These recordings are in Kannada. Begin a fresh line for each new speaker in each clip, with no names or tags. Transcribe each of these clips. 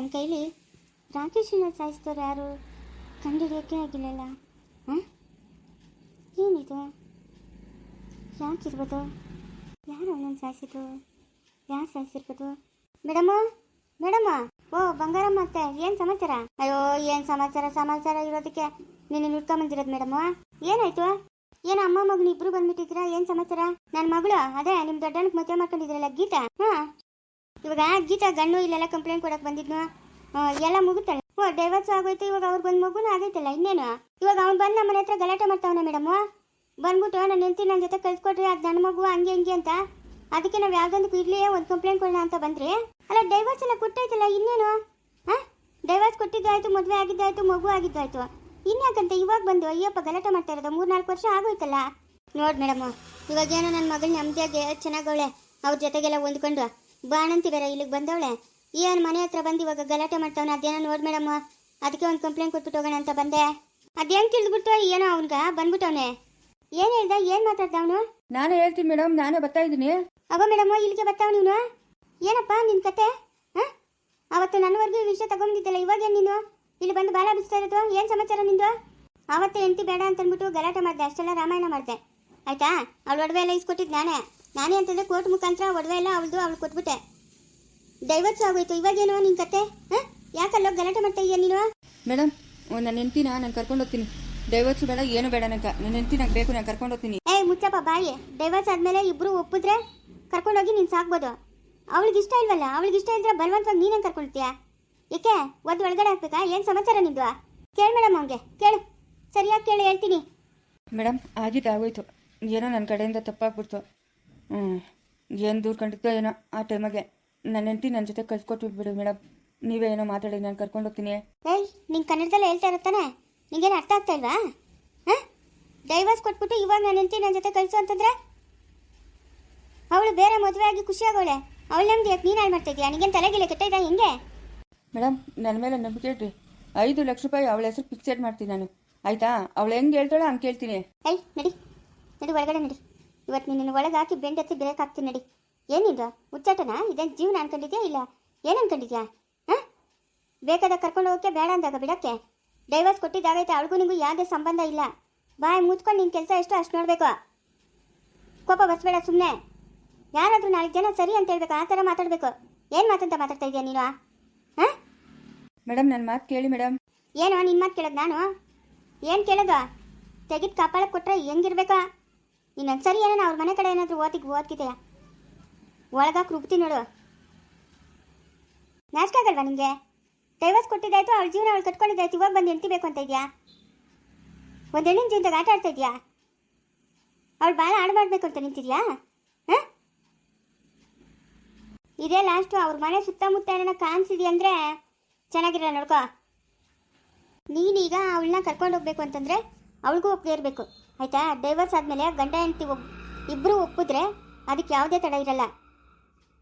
ನನ್ನ ಕೈಲಿ ರಾಕೇಶನ ಸಾಯಿಸಿದವ್ರು ಯಾರು ಕಂಡುಹಿಡಿಯೋಕ್ಕೆ ಆಗಿಲ್ಲಲ್ಲ, ಹಾಂ? ಏನಿದು? ಯಾಕಿರ್ಬೋದು ಯಾರು ಅವನನ್ನು ಸಾಯಿಸಿದ್ರು ಯಾರು ಸಾಯಿಸಿರ್ಬೋದು? ಮೇಡಮ? ಮೇಡಮ? ಓ, ಬಂಗಾರಮ್ಮ ಅತ್ತೆ ಏನು ಸಮಾಚಾರ? ಅಯ್ಯೋ, ಏನು ಸಮಾಚಾರ ಸಮಾಚಾರ ಇರೋದಕ್ಕೆ ನಿನ್ನ ನುಡ್ಕೊಂಬಂದಿರೋದು ಮೇಡಮ್ ಏನಾಯ್ತು? ಏನು ಅಮ್ಮ ಮಗನ ಇಬ್ರು ಬಂದ್ಬಿಟ್ಟಿದ್ದೀರಾ, ಏನು ಸಮಾಚಾರ? ನನ್ನ ಮಗಳು, ಅದೇ ನಿಮ್ಮ ದೊಡ್ಡನಕ್ಕೆ ಮದುವೆ ಮಾಡ್ಕೊಂಡಿದ್ರಲ್ಲ ಗೀತಾ, ಹಾಂ? ಇವಾಗ ಗೀತಾ ಗಣ್ಣು ಇಲ್ಲೆಲ್ಲ ಕಂಪ್ಲೇಂಟ್ ಕೊಡಕ್ಕೆ ಬಂದಿದ್ನು? ಎಲ್ಲ ಮುಗುತ್ತಲ್ಲ ಓ ಡೈವರ್ಸ್ ಆಗೋಯ್ತು, ಇವಾಗ ಅವ್ರು ಬಂದು ಮಗುನ ಆಗೈತಲ್ಲ, ಇನ್ನೇನು? ಇವಾಗ ಅವ್ನು ಬಂದು ನಮ್ಮ ಹತ್ರ ಗಲಾಟೆ ಮಾಡ್ತಾವನ ಮೇಡಮ್ ಬಂದ್ಬಿಟ್ಟು ನನ್ನ ಹೆಂಡತಿ ನನ್ನ ಜೊತೆ ಕಳ್ಸ್ಕೊಟ್ರಿ ಅದು ನನ್ನ ಮಗು ಹಂಗೆ ಹಂಗೆ ಅಂತ? ಅದಕ್ಕೆ ನಾವು ಯಾವ್ದೊಂದು ಇರ್ಲಿ ಒಂದು ಕಂಪ್ಲೇಂಟ್ ಕೊಡೋಣ ಅಂತ ಬಂದ್ರಿ? ಅಲ್ಲ ಡೈವರ್ಸ್ ಎಲ್ಲ ಕೊಟ್ಟಾಯ್ತಲ್ಲ, ಇನ್ನೇನು? ಹಾಂ ಡೈವರ್ಸ್ ಕೊಟ್ಟಿದ್ದಾಯ್ತು, ಮದುವೆ ಆಗಿದ್ದಾಯ್ತು, ಮಗು ಆಗಿದ್ದಾಯ್ತು. ಇನ್ಯಾಕಂತ ಇವಾಗ ಬಂದು ಅಯ್ಯಪ್ಪ ಗಲಾಟೆ ಮಾಡ್ತಾ ಇರೋದು? ಮೂರು ನಾಲ್ಕು ವರ್ಷ ಆಗೋಯ್ತಲ್ಲ? ನೋಡಿ ಮೇಡಮ್ ಇವಾಗ ಏನೋ ನನ್ನ ಮಗಳು ನೆಮ್ಮದಿಯಾಗಿ ಚೆನ್ನಾಗವಳೆ ಅವ್ರ ಜೊತೆಗೆಲ್ಲ ಹೊಂದ್ಕೊಂಡು. ಬಾಣಂತಿ ಬೇರೆ ಇಲ್ಲಿಗೆ ಬಂದವಳೆ. ಏನು ಮನೆ ಹತ್ರ ಬಂದು ಇವಾಗ ಗಲಾಟೆ ಮಾಡ್ತಾವನ? ಅದೇನೋ ನೋಡಿ ಮೇಡಮ್ ಅದಕ್ಕೆ ಒಂದು ಕಂಪ್ಲೇಂಟ್ ಕೊಟ್ಬಿಟ್ಟು ಹೋಗೋಣ ಅಂತ ಬಂದೆ. ಅದೇನು ತಿಳಿದ್ಬಿಟ್ಟು ಏನೋ ಅವನ್ಗ? ಬಂದ್ಬಿಟ್ಟವನೆ. ಏನ್ ಹೇಳ್ದ? ಏನು ಮಾತಾಡ್ದ ಅವನು?
ನಾನು ಹೇಳ್ತೀನಿ ಮೇಡಮ್ ನಾನು ಬರ್ತಾ ಇದ್ದೀನಿ.
ಅವ ಮೇಡಮ್ ಇಲ್ಲಿಗೆ ಬರ್ತಾವ ನೀನು? ಏನಪ್ಪ ನಿನ್ನ ಕತೆ? ಹಾಂ? ಅವತ್ತು ನನ್ನವರೆಗೂ ಈ ವಿಷಯ ತಗೊಂಡಿದ್ದಲ್ಲ ಇವಾಗ ಏನು ನೀನು? ಇಲ್ಲಿ ಬಂದು ಬಾಲ ಬಿಸ್ತಾ ಇರೋದು? ಏನು ಸಮಾಚಾರ ನಿಂದು? ಆವತ್ತು ಹೆಂಡತಿ ಬೇಡ ಅಂತ ಅಂದ್ಬಿಟ್ಟು ಗಲಾಟೆ ಮಾಡಿದೆ ಅಷ್ಟೆಲ್ಲ ರಾಮಾಯಣ ಮಾಡಿದೆ. ಆಯ್ತಾ? ಅವಳು ಒಡವೆ ಎಲ್ಲ ಇಸ್ಕೊಟ್ಟಿದ್ದು ನಾನೇ. ನಾನೇ ಅಂತಂದ್ರೆ ಕೋರ್ಟ್ ಮುಖಾಂತರ ಒಡವೆ ಎಲ್ಲ ಅವಳದು ಅವಳು ಕೊಟ್ಬಿಟ್ಟೆ. ಡೈವರ್ಸ್ ಆಗೋಯ್ತು. ಇವಾಗೇನು ನಿನ್ ಕತೆ? ಹಾಂ? ಯಾಕಲ್ಲೋ ಗಲಾಟೆ ಮಾಡ್ತಾ ಇದೆಯಾ ನೀನು?
ಮೇಡಮ್ ನನ್ನ ಹೆಂಡತಿನ ನಾನು ಕರ್ಕೊಂಡು ಹೋಗ್ತೀನಿ. ಡೈವರ್ಸ್ ಬೇಡ ಏನು ಬೇಡ ನಂಕ ನನ್ನ ಹೆಂಡತಿ ನಂಗೆ ಬೇಕು ನಾನು ಕರ್ಕೊಂಡು ಹೋಗ್ತೀನಿ.
ಏಯ್ ಮುಚ್ಚಪ್ಪ ಬಾಯಿ. ಡೈವರ್ಸ್ ಆದ್ಮೇಲೆ ಇಬ್ರು ಒಪ್ಪಿದ್ರೆ ಕರ್ಕೊಂಡೋಗಿ ನೀನು ಸಾಕ್ಬೋದು. ಅವಳಿಗೆ ಇಷ್ಟ ಇಲ್ವಲ್ಲ? ಅವಳಿಗೆ ಇಷ್ಟ ಇದ್ರೆ ಬಲವಂತವಾಗಿ ನೀನೇನು ಕರ್ಕೊಳ್ತೀಯ? ಏಕೆ? ಒದ್ದು ಒಳಗಡೆ ಹಾಕ್ಬೇಕಾ? ಏನು ಸಮಾಚಾರ ನಿಂದು? ಕೇಳು ಮೇಡಮ್ ಅವನಿಗೆ. ಕೇಳು. ಸರಿಯಾಗಿ ಕೇಳಿ ಹೇಳ್ತೀನಿ.
ಮೇಡಮ್ ಆಗಿದ್ದು ಆಗೋಯ್ತು. ಏನೋ ನನ್ನ ಕಡೆಯಿಂದ ತಪ್ಪಾಗ್ಬಿಡ್ತು. ಹ್ಞೂ ದೂರ ಕಂಡಿತ್ತೋ ಏನೋ ಆ ಟೈಮಗೆ ನನ್ನ ಹೆಂಡತಿ ನನ್ನ ಜೊತೆ ಕಳ್ಸ್ಕೊಟ್ಬಿಟ್ಬಿಡು ಮೇಡಮ್ ನೀವೇ ಏನೋ ಮಾತಾಡಿ ನಾನು ಕರ್ಕೊಂಡು ಹೋಗ್ತೀನಿ.
ಏಯ್ ನಿಂಗೆ ಕನ್ನಡದಲ್ಲಿ ಹೇಳ್ತಾ ಇರುತ್ತಾನೆ ನಿಂಗೇನು ಅರ್ಥ ಆಗ್ತಾ ಇಲ್ವಾ? ಹಾಂ? ಡೈವರ್ಸ್ ಕೊಟ್ಬಿಟ್ಟು ಇವಾಗ ನನ್ನ ಹೆಂಡತಿ ನನ್ನ ಜೊತೆ ಕಳಿಸು ಅಂತಂದ್ರೆ? ಅವಳು ಬೇರೆ ಮದುವೆ ಆಗಿ ಖುಷಿಯಾಗವಳೆ ಅವಳು ನಮ್ದು ಯಾಕೆ ನೀನು ಹಾಳು ಮಾಡ್ತಾ ಇದೀಯಾ? ನಿಂಗೇನು ತಲೆಗಿಲ್ಲ ಕೆಟ್ಟೈತಾ ಹೆಂಗೆ?
ಮೇಡಮ್ ನನ್ನ ಮೇಲೆ ನಂಬಿಕೆ ಇಡ್ರಿ ಐದು ಲಕ್ಷ ರೂಪಾಯಿ ಅವಳ ಹೆಸರು ಫಿಕ್ಸೆಡ್ ಮಾಡ್ತೀನಿ ನಾನು. ಆಯಿತಾ? ಅವಳು ಹೆಂಗೆ ಹೇಳ್ತಾಳೋ ಹಂಗೆ ಕೇಳ್ತೀನಿ.
ಏಯ್ ನಡಿ. ನಡಿ ಒಳಗಡೆ ನಡಿ. ಇವತ್ತು ನಿನ್ನ ಒಳಗೆ ಹಾಕಿ ಬೆಂಡೆತ್ತಿ ಬ್ರೇಕ್ ಹಾಕ್ತೀನಿ ನಡಿ. ಏನಿದು? ಹುಚ್ಚಾಟನ ಇದೇನು ಜೀವನ ಅನ್ಕೊಂಡಿದ್ಯಾ ಇಲ್ಲ? ಏನು ಅನ್ಕೊಂಡಿದ್ಯಾ? ಹಾಂ? ಬೇಕಾದ ಕರ್ಕೊಂಡು ಹೋಗೋಕ್ಕೆ ಬೇಡ ಅಂದಾಗ ಬಿಡಕ್ಕೆ? ಡೈವರ್ಸ್ ಕೊಟ್ಟಿದ್ದಾಗೈತೆ ಅವಳಿಗೂ ನಿಂಗೂ ಯಾವುದೇ ಸಂಬಂಧ ಇಲ್ಲ. ಬಾಯ್ ಮುಚ್ಕೊಂಡು ನಿನ್ನ ಕೆಲಸ ಎಷ್ಟು ಅಷ್ಟು ನೋಡಬೇಕು. ಕೋಪ ಬಸ್ಬೇಡ ಸುಮ್ಮನೆ ಯಾರಾದರೂ ನಾಲ್ಕು ಜನ ಸರಿ ಅಂತ ಹೇಳ್ಬೇಕು ಆ ಥರ ಮಾತಾಡಬೇಕು. ಏನು ಮಾತಂತ ಮಾತಾಡ್ತಾ ಇದೆಯಾ ನೀನು? ಹಾಂ?
ಮೇಡಮ್ ನನ್ನ ಮಾತು ಕೇಳಿ ಮೇಡಮ್
ಏನೋ ನಿನ್ನ ಮಾತು ಕೇಳೋದು ನಾನು? ಏನು ಕೇಳೋದು? ತೆಗೆದು ಕಾಪಾಳಕ್ಕೆ ಕೊಟ್ಟರೆ ಹೆಂಗಿರ್ಬೇಕಾ? ಇನ್ನೊಂದು ಸರಿ ಏನೋ ಅವ್ರ ಮನೆ ಕಡೆ ಏನಾದರೂ ಓದಿಗೆ ಓದ್ಕಿದೆಯಾ? ಒಳಗೆ ಕೃಪ್ತಿ ನೋಡು. ನಾಚಿಕೆ ಆಗಲ್ವಾ ನಿಂಗೆ? ಡೈವರ್ಸ್ ಕೊಟ್ಟಿದ್ದಾಯ್ತು, ಅವಳ ಜೀವನ ಅವಳು ಕಟ್ಕೊಂಡಿದ್ದಾಯ್ತು, ಇವಾಗ ಬಂದು ಹೆಂಡತಿ ಬೇಕು ಅಂತ ಇದೆಯಾ? ಒಂದು ಹೆಣ್ಣಿನ ಜೀವನದಾಗ ಆಟ ಆಡ್ತಾ ಇದೆಯಾ? ಅವಳು ಭಾಳ ಆಡ ಮಾಡಬೇಕು ಅಂತ ನಿಂತಿದ್ಯಾ? ಹಾಂ? ಇದೇ ಲಾಸ್ಟು ಅವ್ರ ಮನೆ ಸುತ್ತಮುತ್ತ ಏನೋ ಕಾಣಿಸಿದ್ಯಾ ಅಂದರೆ ಚೆನ್ನಾಗಿರಲ್ಲ ನೋಡ್ಕೋ. ನೀನೀಗ ಅವಳನ್ನ ಕರ್ಕೊಂಡು ಹೋಗ್ಬೇಕು ಅಂತಂದ್ರೆ ಅವಳಿಗೂ ಒಪ್ಪಿಗೆ ಇರಬೇಕು. ಆಯ್ತಾ? ಡೈವರ್ಸ್ ಆದಮೇಲೆ ಗಂಡ ಹೆಂಡತಿ ಒಬ್ ಇಬ್ಬರು ಒಪ್ಪಿದ್ರೆ ಅದಕ್ಕೆ ಯಾವುದೇ ತಡ ಇರಲ್ಲ.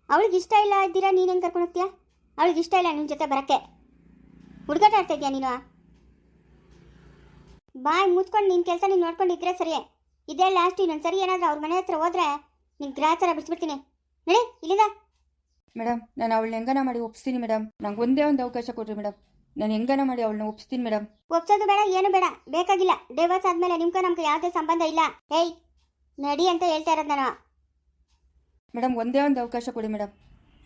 ಅವಳಿಗೆ ಇಷ್ಟ ಇಲ್ಲ ಇದ್ದೀರಾ? ನೀನು ಹೆಂಗೆ ಕರ್ಕೊಂಡು ಹೋಗ್ತೀಯಾ? ಅವಳಿಗೆ ಇಷ್ಟ ಇಲ್ಲ ನಿನ್ನ ಜೊತೆ ಬರೋಕ್ಕೆ. ಹುಡುಗಾಟ ಆಡ್ತಾ ನೀನು? ಬಾಯ್ ಮುಚ್ಕೊಂಡು ನಿನ್ನ ಕೆಲಸ ನೀನು ನೋಡ್ಕೊಂಡಿದ್ರೆ ಸರಿ. ಇದೇ ಲಾಸ್ಟ್ ಇನ್ನೊಂದು ಸರಿ ಏನಾದರೂ ಅವ್ರ ಮನೆ ಹತ್ರ ಹೋದ್ರೆ ನಿನ್ನ ಗ್ರಾಚಾರ ಬಿಡಿಸ್ಬಿಡ್ತೀನಿ. ನಡಿ ಇಲ್ಲಿಂದ
ಮೇಡಮ್ ನಾನು ಅವಳನ್ನ ಹೆಂಗನ ಮಾಡಿ ಒಪ್ಸ್ತೀನಿ ಮೇಡಮ್ ನಂಗೆ ಒಂದೇ ಒಂದು ಅವಕಾಶ ಕೊಡ್ರಿ ಮೇಡಮ್ ನಾನು ಹೆಂಗನ ಮಾಡಿ ಅವಳನ್ನ ಒಪ್ಸ್ತೀನಿ ಮೇಡಮ್?
ಒಪ್ಸೋದು ಬೇಡ ಏನು ಬೇಡ. ಬೇಕಾಗಿಲ್ಲ. ಡೈವರ್ಸ್ ಆದ್ಮೇಲೆ ನಿಮ್ಗೆ ನಮ್ಗೆ ಯಾವುದೇ ಸಂಬಂಧ ಇಲ್ಲ. ಏಯ್ ನಡಿ ಅಂತ ಹೇಳ್ತಾ ಇರೋದು ನಾನು.
ಮೇಡಮ್ ಒಂದೇ ಒಂದು ಅವಕಾಶ ಕೊಡಿ ಮೇಡಮ್.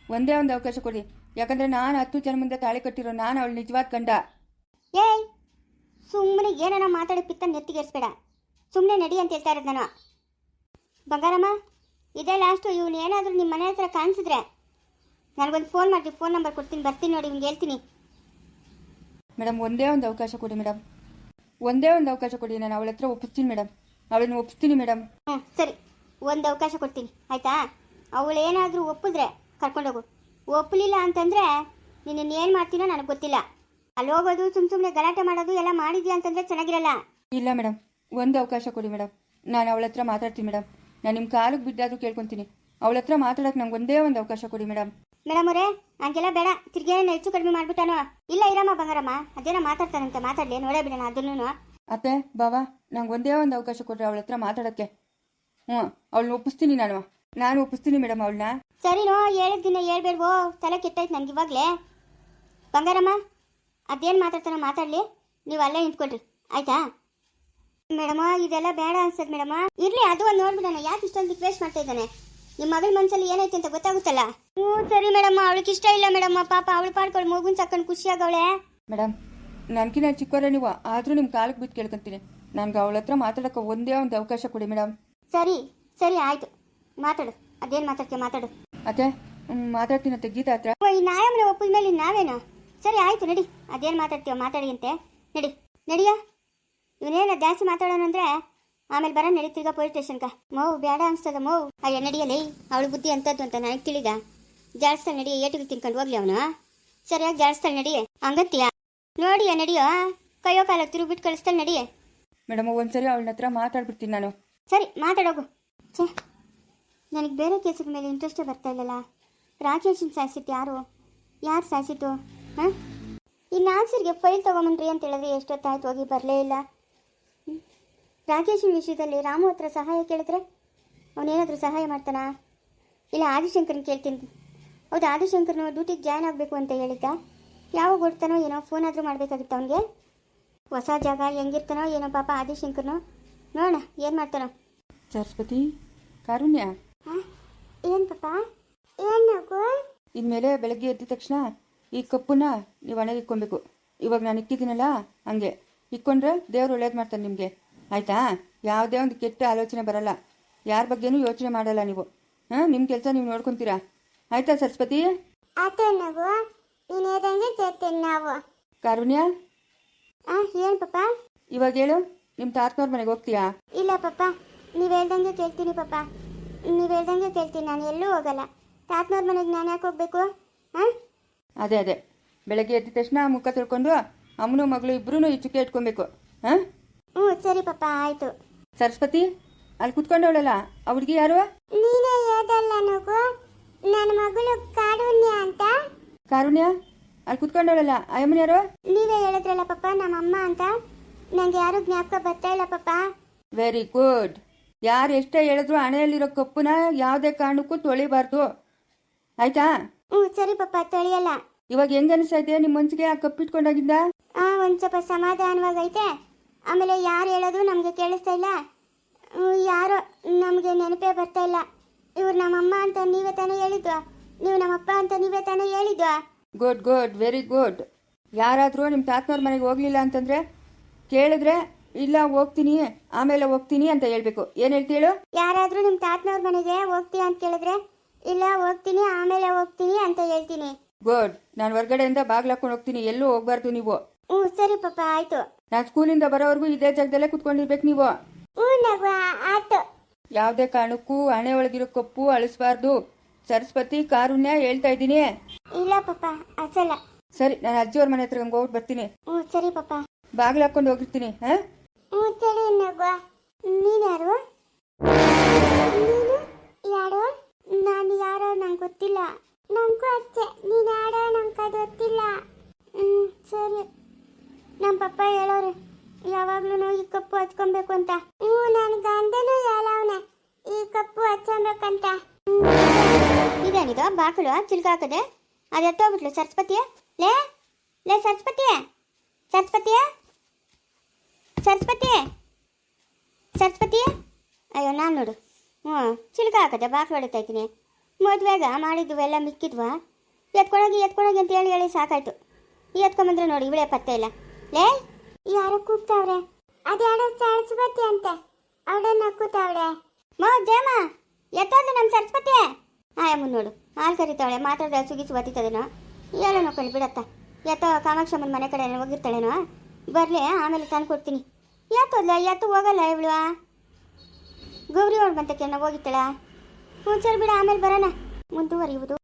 ಒಂದೇ ಒಂದು ಅವಕಾಶ ಕೊಡಿ. ಯಾಕಂದ್ರೆ ನಾನು ಹತ್ತು ಜನ ಮುಂದೆ ತಾಳಿ ಕಟ್ಟಿರೋ ನಾನು ಅವಳು ನಿಜವಾದ ಗಂಡ.
ಏಯ್ ಸುಮ್ಮನೆ ಏನಾನ ಮಾತಾಡಿ ಪಿತ್ತ ನೆತ್ತಿಗೇರಿಸ್ಬೇಡ ಸುಮ್ಮನೆ ನಡಿ ಅಂತ ಹೇಳ್ತಾ ಇರೋದು ನಾನು. ಬಂಗಾರಮ್ಮ ಇದೇ ಲಾಸ್ಟು ಇವನು ಏನಾದರೂ ನಿಮ್ಮ ಮನೆ ಹತ್ರ ಕಾಣಿಸಿದ್ರೆ ನನಗೊಂದು ಫೋನ್ ಮಾಡಿ ಫೋನ್ ನಂಬರ್ ಕೊಡ್ತೀನಿ ಬರ್ತೀನಿ ನೋಡಿ ಇವ್ನಿಗೆ ಹೇಳ್ತೀನಿ.
ಮೇಡಮ್ ಒಂದೇ ಒಂದು ಅವಕಾಶ ಕೊಡಿ ಮೇಡಮ್. ಒಂದೇ ಒಂದು ಅವಕಾಶ ಕೊಡಿ ನಾನು ಅವಳ ಹತ್ರ ಒಪ್ಪಿಸ್ತೀನಿ ಮೇಡಮ್. ಅವಳನ್ನು ಒಪ್ಪಿಸ್ತೀನಿ ಮೇಡಮ್.
ಹ್ಞೂ ಸರಿ. ಒಂದು ಅವಕಾಶ ಕೊಡ್ತೀನಿ. ಆಯಿತಾ? ಅವಳು ಏನಾದರೂ ಒಪ್ಪಿದ್ರೆ ಕರ್ಕೊಂಡೋಗು ಒಪ್ಪಲಿಲ್ಲ ಅಂತಂದರೆ ನಿನ್ನ ಏನು ಮಾಡ್ತೀನೋ ನನಗೆ ಗೊತ್ತಿಲ್ಲ. ಅಲ್ಲಿ ಹೋಗೋದು ಸುಮ್ ಸುಮ್ಮನೆ ಗಲಾಟೆ ಮಾಡೋದು ಎಲ್ಲ ಮಾಡಿದ್ಯಾ ಅಂತಂದರೆ ಚೆನ್ನಾಗಿರಲ್ಲ.
ಇಲ್ಲ ಮೇಡಮ್ ಒಂದು ಅವಕಾಶ ಕೊಡಿ ಮೇಡಮ್. ನಾನು ಅವಳ ಹತ್ರ ಮಾತಾಡ್ತೀನಿ ಮೇಡಮ್. ನಾನು ನಿಮ್ಮ ಕಾಲಿಗೆ ಬಿದ್ದಾದರೂ ಕೇಳ್ಕೊತೀನಿ. ಅವಳ ಹತ್ರ ಮಾತಾಡೋಕೆ ನಂಗೆ ಒಂದೇ ಒಂದು ಅವಕಾಶ ಕೊಡಿ ಮೇಡಮ್.
ಮೇಡಮ್ ಅವರೇ ಹಂಗೆಲ್ಲ ಬೇಡ. ತಿರ್ಗೇನ ಹೆಚ್ಚು ಕಡಿಮೆ ಮಾಡ್ಬಿಟ್ಟಾನೋ? ಇಲ್ಲ ಇರಮ್ಮ ಬಂಗಾರಮ್ಮ ಅದೇನ ಮಾತಾಡ್ತಾನಂತೆ ಮಾತಾಡ್ಲಿ ನೋಡೇ ಬಿಡೋಣ ಅದನ್ನು
ಅತ್ತೆ ಬಾವಾ ನಂಗೆ ಒಂದೇ ಒಂದು ಅವಕಾಶ ಕೊಟ್ಟರೆ ಅವಳ ಹತ್ರ ಮಾತಾಡೋಕ್ಕೆ. ಹ್ಞೂ ಅವಳನ್ನ ಒಪ್ಪಿಸ್ತೀನಿ ನಾನು. ನಾನು ಒಪ್ಪಿಸ್ತೀನಿ ಮೇಡಮ್ ಅವಳನ್ನ
ಸರಿನೋ ಹೇಳಿದ ದಿನ ಹೇಳ್ಬೇಡ್ವೋ ತಲೆ ಕೆಟ್ಟೈತೆ ನನಗೆ ಇವಾಗಲೇ. ಬಂಗಾರಮ್ಮ ಅದೇನು ಮಾತಾಡ್ತಾನೋ ಮಾತಾಡಲಿ. ನೀವು ಅಲ್ಲೇ ನಿಂತ್ಕೊಳ್ರಿ. ಆಯ್ತಾ? ಮೇಡಮ ಇದೆಲ್ಲ ಬೇಡ ಅನ್ಸದ್ ಮೇಡಮ ಇರ್ಲಿ ಅದು ಒಂದು ನೋಡ್ಬಿಡೋಣ. ಯಾಕೆ ಇಷ್ಟೊಂದು ರಿಕ್ವೆಸ್ಟ್ ಮಾಡ್ತಾ ಇದ್ದಾನೆ? ನಿಮ್ಮ ಮಗಳ ಮನಸ್ಸಲ್ಲಿ ಏನೈತೆ ಅಂತ ಗೊತ್ತಾಗುತ್ತಲ್ಲ? ಹ್ಞೂ ಸರಿ ಮೇಡಮ್. ಅವಳಿಗೆ ಇಷ್ಟ ಇಲ್ಲ ಮೇಡಮ್. ಪಾಪ ಅವಳು ಪಾಡ್ಕೊಳ್ಳಿ ಮಗುನ್ ಸಾಕೊಂಡು ಖುಷಿಯಾಗವಳೆ.
ಮೇಡಮ್ ನನಗಿನ ಚಿಕ್ಕವರ ನೀವು ಆದರೂ ನಿಮ್ಮ ಕಾಲಕ್ಕೆ ಬಿಟ್ಟು ಕೇಳ್ಕೊಂತೀನಿ. ನನಗೆ ಅವಳ ಹತ್ರ ಮಾತಾಡೋಕೆ ಒಂದೇ ಒಂದು ಅವಕಾಶ ಕೊಡಿ ಮೇಡಮ್
ಸರಿ ಸರಿ ಆಯ್ತು. ಮಾತಾಡು. ಅದೇನು ಮಾತಾಡ್ತೀಯ ಮಾತಾಡು.
ಅದೇ ಮಾತಾಡ್ತೀನಿ ಮಾತಾಡ್ತೀನಂತೆ ಗೀತಾ ಹತ್ರ.
ಓ, ಈ ನಾಯಮ್ಮನ ಒಪ್ಪಿದ ಮೇಲೆ ನಾವೇನು? ಸರಿ ಆಯ್ತು ನಡಿ. ಅದೇನು ಮಾತಾಡ್ತೀವ ಮಾತಾಡಿ ಅಂತೆ. ನಡಿ. ನಡಿಯ? ಇವನೇನ ಜಾಸ್ತಿ ಮಾತಾಡೋಣ ಅಂದ್ರೆ ಆಮೇಲೆ ಬರ ನಡಿ ತಿರ್ಗಾ ಪೊಲೀಸ್ ಕ. ಮೌ ಬೇಡ ಅನ್ಸ್ತದ ಮೌ. ಅಯ್ಯ ನಡಿಯಲೇ. ಅವಳು ಬುದ್ಧಿ ಅಂತದ್ದು ಅಂತ ನನಗೆ ತಿಳಿದ. ಜಾಡ್ಸ್ತಾಳೆ ನಡಿ ಏಟಿಗೆ ತಿನ್ಕೊಂಡು ಹೋಗ್ಲಿ ಅವನು. ಸರಿಯಾಗಿ ಜಾಡ್ಸ್ತಾಳೆ ನಡಿ ಹಂಗತ್ತೀಯ ನೋಡಿಯ ನಡಿಯೋ? ಕೈಯೋ ಕಾಲ ತಿರುಗಿ ಬಿಟ್ಟು ಕಳಿಸ್ತಾಳೆ ನಡಿ
ಮೇಡಮ್ ಒಂದ್ಸರಿ ಅವಳ ಹತ್ರ ಮಾತಾಡ್ಬಿಡ್ತೀನಿ ನಾನು.
ಸರಿ ಮಾತಾಡೋಗು. ಛೇ ನನಗೆ ಬೇರೆ ಕೇಸಿನ ಮೇಲೆ ಇಂಟ್ರೆಸ್ಟೇ ಬರ್ತಾ ಇಲ್ಲಲ್ಲ ರಾಕೇಶನ್ ಸಾಯಿಸಿತ್ತು ಯಾರು? ಯಾರು ಸಾಯಿಸಿತ್ತು ಹಾಂ? ಇನ್ನು ಆನ್ಸರ್ಗೆ ಫೈಲ್ ತೊಗೊಂಬನ್ರಿ ಅಂತ ಹೇಳಿದ್ರೆ ಎಷ್ಟೊತ್ತಾಯ್ತು ಹೋಗಿ ಬರಲೇ ಇಲ್ಲ. ರಾಕೇಶನ್ ವಿಷಯದಲ್ಲಿ ರಾಮು ಹತ್ರ ಸಹಾಯ ಕೇಳಿದ್ರೆ ಅವನೇನಾದರೂ ಸಹಾಯ ಮಾಡ್ತಾನಾ? ಇಲ್ಲ ಆದಿಶಂಕರ್ನ ಕೇಳ್ತೀನಿ. ಹೌದು ಆದಿಶಂಕರ್ನು ಡ್ಯೂಟಿಗೆ ಜಾಯ್ನ್ ಆಗಬೇಕು ಅಂತ ಹೇಳಿದ್ದ. ಯಾವಾಗ ಹೊಡ್ತಾನೋ ಏನೋ ಫೋನ್ ಆದರೂ ಮಾಡಬೇಕಾಗಿತ್ತು ಅವನಿಗೆ. ಹೊಸ ಜಾಗ ಹೆಂಗಿರ್ತಾನೋ ಏನೋ ಪಾಪ ಆದಿಶಂಕರ್ನು. ನೋಡೋಣ ಏನು ಮಾಡ್ತಾನೋ.
ಸರಸ್ವತಿ ಕಾರುಣ್ಯ.
ಏನು ಪಾಪ? ಏನು
ಇನ್ಮೇಲೆ ಬೆಳಗ್ಗೆ ಎದ್ದ ತಕ್ಷಣ ಈ ಕಪ್ಪನ್ನ ನೀವು ಹಣೆಗೆ ಇಕ್ಕೊಬೇಕು ಇವಾಗ ನಾನು ಇಕ್ಕಿದ್ದೀನಲ್ಲ ಹಂಗೆ. ಇಕ್ಕೊಂಡ್ರೆ ದೇವ್ರು ಒಳ್ಳೇದು ಮಾಡ್ತಾನೆ ನಿಮಗೆ. ಆಯಿತಾ? ಯಾವುದೇ ಒಂದು ಕೆಟ್ಟ ಆಲೋಚನೆ ಬರಲ್ಲ. ಯಾರ ಬಗ್ಗೆನೂ ಯೋಚನೆ ಮಾಡಲ್ಲ ನೀವು. ಹಾಂ ನಿಮ್ಮ ಕೆಲಸ ನೀವು ನೋಡ್ಕೊತೀರಾ? ಆಯಿತಾ ಸರಸ್ವತಿ?
ಆತ ನಾವು ನೀನು ಹೇಳ್ದಂಗೆ ಕೇಳ್ತೀನಿ ನಾವು.
ಕಾರುಣ್ಯ?
ಆ ಏನು ಪಾಪ
ಇವಾಗ ಹೇಳು ನಿಮ್ಮ ತಾತನವ್ರ ಮನೆಗೆ ಹೋಗ್ತೀಯಾ?
ಇಲ್ಲ ಪಾಪ ನೀವು ಹೇಳ್ದಂಗೆ ಕೇಳ್ತೀನಿ ಪಾಪ ನೀವು ಹೇಳ್ದಂಗೆ ಕೇಳ್ತೀನಿ ನಾನು ಎಲ್ಲೂ ಹೋಗಲ್ಲ. ತಾತನವ್ರ ಮನೆಗೆ ನಾನು ಯಾಕೆ ಹೋಗ್ಬೇಕು? ಹಾಂ?
ಅದೇ ಅದೇ. ಬೆಳಗ್ಗೆ ಎದ್ದ ತಕ್ಷಣ ಮುಖ ತಿಳ್ಕೊಂಡು ಅಮ್ಮನು ಮಗಳು ಇಬ್ಬರೂ ಈ ಚುಕ್ಕೆ ಇಟ್ಕೊಬೇಕು. ಹಾಂ?
ಹ್ಞೂ ಸರಿ ಪಾಪ ಆಯ್ತು.
ಸರಸ್ವತಿ ಅಲ್ಲಿ ಕುತ್ಕೊಂಡವಳಲ್ಲ ಆ ಹುಡುಗಿ ಯಾರು?
ನೀನೇ ಹೇಳ್ದಲ್ಲ ನಗು ನನ್ನ ಮಗಳು ಕಾರುಣ್ಯ ಅಂತ.
ಕಾರುಣ್ಯ? ಅಲ್ಲಿ ಕುತ್ಕೊಂಡವಳಲ್ಲ ಅಯ್ಯಮ್ಮನ ಯಾರು?
ನೀವೇ ಹೇಳಿದ್ರಲ್ಲ ಪಾಪ ನಮ್ಮಮ್ಮ ಅಂತ. ನಂಗೆ ಯಾರು ಜ್ಞಾಪಕ ಬರ್ತಾ ಇಲ್ಲ ಪಾಪ.
ವೆರಿ ಗುಡ್ ಯಾರು ಎಷ್ಟೇ ಹೇಳಿದ್ರು ಹಣೆಯಲ್ಲಿರೋ ಕಪ್ಪುನ ಯಾವುದೇ ಕಾರಣಕ್ಕೂ ತೊಳಿಬಾರ್ದು. ಆಯ್ತಾ?
ಹ್ಞೂ ಸರಿ ಪಾಪ ತೊಳೆಯಲ್ಲ.
ಇವಾಗ ಹೆಂಗ್ ಅನಿಸ್ತೈತೆ ನಿಮ್ಮ ಮನ್ಸಿಗೆ ಆ ಕಪ್ಪು ಇಟ್ಕೊಂಡಾಗಿಂದ
ಆ ಒಂದು ಸ್ವಲ್ಪ ಸಮಾಧಾನವಾಗೈತೆ. ಆಮೇಲೆ ಯಾರು ಹೇಳೋದು ನಮಗೆ ಕೇಳಿಸ್ತಾ ಇಲ್ಲ. ಯಾರೋ ನಮಗೆ ನೆನಪೇ ಬರ್ತಾ ಇಲ್ಲ. ಇವ್ರು ನಮ್ಮಮ್ಮ ಅಂತ ನೀವೇ ತಾನೇ ಹೇಳಿದ್ವಾ? ನೀವು ನಮ್ಮಪ್ಪ ಅಂತ ನೀವೇ ತಾನೇ ಹೇಳಿದ್ವಾ?
ಗುಡ್ ಗುಡ್ ವೆರಿ ಗುಡ್ ಯಾರಾದರೂ ನಿಮ್ಮ ತಾತನವ್ರ ಮನೆಗೆ ಹೋಗ್ಲಿಲ್ಲ ಅಂತಂದ್ರೆ ಕೇಳಿದ್ರೆ ಇಲ್ಲ ಹೋಗ್ತೀನಿ ಆಮೇಲೆ ಹೋಗ್ತೀನಿ ಅಂತ ಹೇಳ್ಬೇಕು. ಏನು ಹೇಳ್ತೀಳು
ಯಾರಾದರೂ ನಿಮ್ಮ ತಾತನವ್ರ ಮನೆಗೆ ಹೋಗ್ತೀಯ ಅಂತ ಕೇಳಿದ್ರೆ ಇಲ್ಲ ಹೋಗ್ತೀನಿ ಆಮೇಲೆ ಹೋಗ್ತೀನಿ ಅಂತ ಹೇಳ್ತೀನಿ.
ಗುಡ್ ನಾನು ಹೊರಗಡೆಯಿಂದ ಬಾಗ್ಲಾಕೊಂಡು ಹೋಗ್ತೀನಿ. ಎಲ್ಲೂ ಹೋಗ್ಬಾರ್ದು ನೀವು.
ಹ್ಞೂ ಸರಿ ಪಾಪ ಆಯ್ತು.
ನಾನು ಸ್ಕೂಲಿಂದ ಬರೋವರೆಗೂ ಇದೇ ಜಾಗದಲ್ಲೇ ಕುತ್ಕೊಂಡಿರ್ಬೇಕು ನೀವು.
ಹ್ಞೂ ನಗು ಆಯ್ತು.
ಯಾವುದೇ ಕಾರಣಕ್ಕೂ ಹಣೆ ಒಳಗಿರೋ ಕಪ್ಪು ಅಳಿಸ್ಬಾರ್ದು. ಸರಸ್ವತಿ ಕಾರುಣ್ಯ ಹೇಳ್ತಾ ಇದ್ದೀನಿ.
ಇಲ್ಲ ಪಾಪ ಅಸಲ
ಸರಿ ನಾನು ಅಜ್ಜಿಯವ್ರ ಮನೆ ಹತ್ರ ಹಂಗೆ ಹೋಗ್ಬಿಟ್ಟು ಬರ್ತೀನಿ.
ಹ್ಞೂ ಸರಿ ಪಾಪ.
ಬಾಗಿಲು ಹಾಕೊಂಡು ಹೋಗಿರ್ತೀನಿ ಹಾಂ?
ಹ್ಞೂ ಸರಿ ನಗು ನೀನು ಯಾರು? ನೀನು ಯಾರು? ನಾನು ಯಾರೋ ನಂಗೆ ಗೊತ್ತಿಲ್ಲ. ನಂಗೂ ಅಚ್ಚೆ. ನೀನು ಯಾರೋ ನಂಗೆ ಅದು ಗೊತ್ತಿಲ್ಲ. ಹ್ಞೂ ಸರಿ. ನಮ್ಮ ಪಪ್ಪ ಹೇಳೋರು ಯಾವಾಗ್ಲೂ ಈ ಕಪ್ಪು ಹಚ್ಕೊಬೇಕು ಅಂತ. ಹ್ಞೂ ನನ್ನ ಗಂಡನೂ ಹೇಳವನೆ, ಈ ಕಪ್ಪು ಹಚ್ಕೊಬೇಕಂತ. ಇದೇನಿದು ಬಾಕಳು ಚಿಲ್ಕ ಹಾಕದೆ ಅದು ಎತ್ತೋಗ್ಬಿಟ್ಲು ಸರಸ್ವತಿಯ? ಲೇ ಲೇ ಸರಸ್ವತಿಯ? ಸರಸ್ವತಿಯ? ಸರಸ್ವತಿ ಸರಸ್ವತಿ ಅಯ್ಯೋ, ನಾನು ನೋಡು. ಹ್ಞೂ, ಚಿಲ್ಕ ಹಾಕದೆ ಬಾಕ್ಲು ಹೊಡಿತಾ ಇದ್ದೀನಿ. ಮದುವೆಗ ಮಾಡಿದ್ವು ಎಲ್ಲ ಮಿಕ್ಕಿದ್ವಾ? ಎತ್ಕೊಳಗಿ ಎತ್ಕೊಳಗಿ ಅಂತ ಹೇಳಿ ಹೇಳಿ ಸಾಕಾಯ್ತು. ಎತ್ಕೊಂಬಂದ್ರೆ ನೋಡಿ, ಇವಳೇ ಪತ್ತೆ ಇಲ್ಲ. ಲೇ, ಯಾರೋ ಕೂಗ್ತಾವ್ರೆ. ಅದ್ಯಾಡೋ ಸರಸ್ವತಿ ಅಂತ. ಅವಳನ್ನ ಕೂತಾವ್ರೆ ಮೋ, ಜಯಮ್ಮ, ಎತ್ತೋದು ನಮ್ಮ ಸರಸ್ವತಿ ಆಯಮ್ಮ ನೋಡು, ಹಾಲು ಕರಿತಾವಳೆ ಮಾತಾಡಿದ್ರೆ ಸುಗಿಸಿ ಬತ್ತಿತ್ತದೇನೋ. ಏನೋ ನೋಡ್ಕೊಂಡು ಬಿಡತ್ತ. ಎತ್ತೋ ಕಾಮಾಕ್ಷಮ್ಮನ ಮನೆ ಕಡೆ ಹೋಗಿರ್ತಾಳೇನೋ. ಬರಲಿ, ಆಮೇಲೆ ತಂದು ಕೊಡ್ತೀನಿ. ಎತ್ತೋದ್ಲ ಎತ್ತು ಹೋಗಲ್ಲ ಇವಳು? ಗೌರಿ ಅವಳು ಬಂತಕ್ಕೆ ಹೋಗಿತ್ತಾಳ ಹ್ಞೂ, ಸರಿ ಬಿಡ, ಆಮೇಲೆ ಬರೋಣ. ಮುಂದುವರಿಯುವುದು.